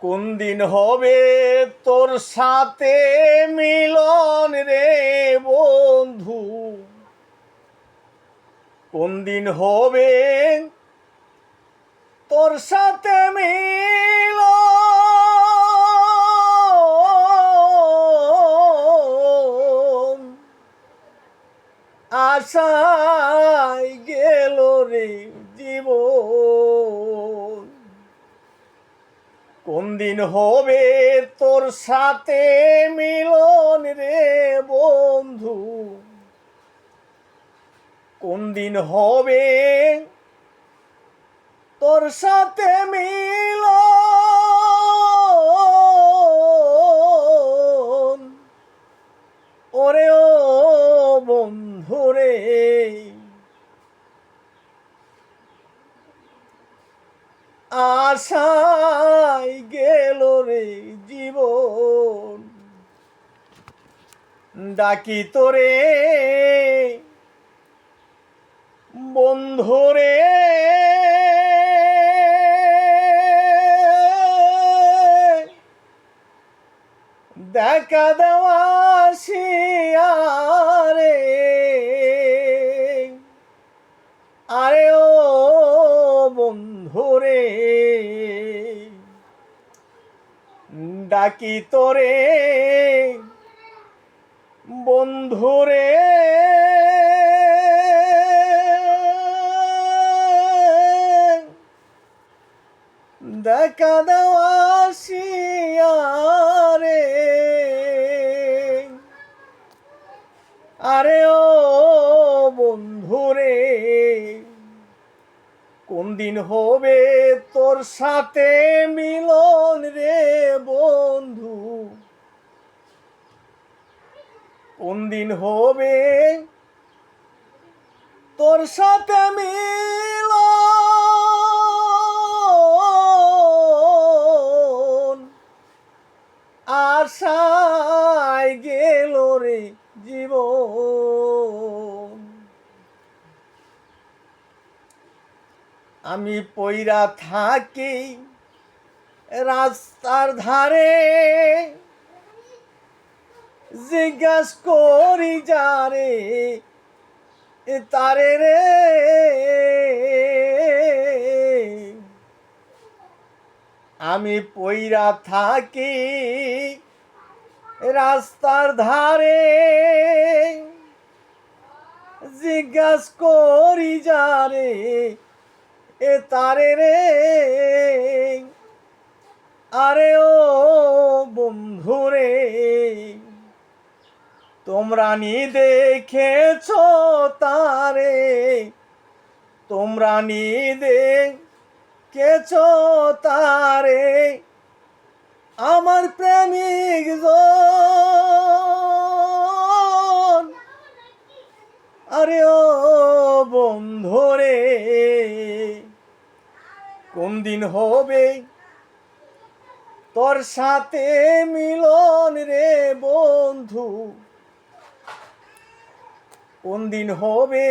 কোন দিন হবে তোর সাথে মিলন রে বন্ধু? কোন দিন হবে তোর সাথে মিল আশায় গেল রে জীবন। কোন দিন হবে তোর সাথে মিলন রে বন্ধু? কোন দিন হবে তোর সাথে মিলন ওরে ও বন্ধু রে আশায় গেল রে জীবন। ডাকি তোরে বন্ধুরে দেখা দেওয়া আরে ও বন্ধুরে ডাকি তোরে বন্ধুরে। দেখা দেওয়া শিয়ারে আরে ও কোন দিন হবে তোর সাথে মিলন রে বন্ধু? কোন দিন হবে তোর সাথে মিলন আমি পইরা থাকি রাস্তার ধারে। জিজ্ঞাস করি, যারে তারে রে? আমি পইরা থাকি রাস্তার ধারে। জিজ্ঞাস করি, যারে এ তারে রে। আরে ও বন্ধু রে, তোমরা নি দেখেছ তারে, তোমরা নি দেখেছ তারে। আমার প্রেমিক জন দিন হবে। তোর সাথে মিলন রে বন্ধু। কোন দিন হবে?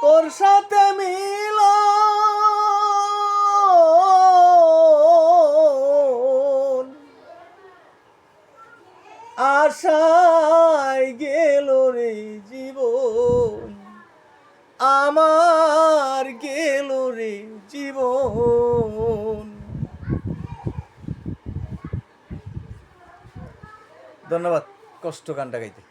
তোর সাথে মিলন ধন্যবাদ কষ্ট গানটা গাইতে।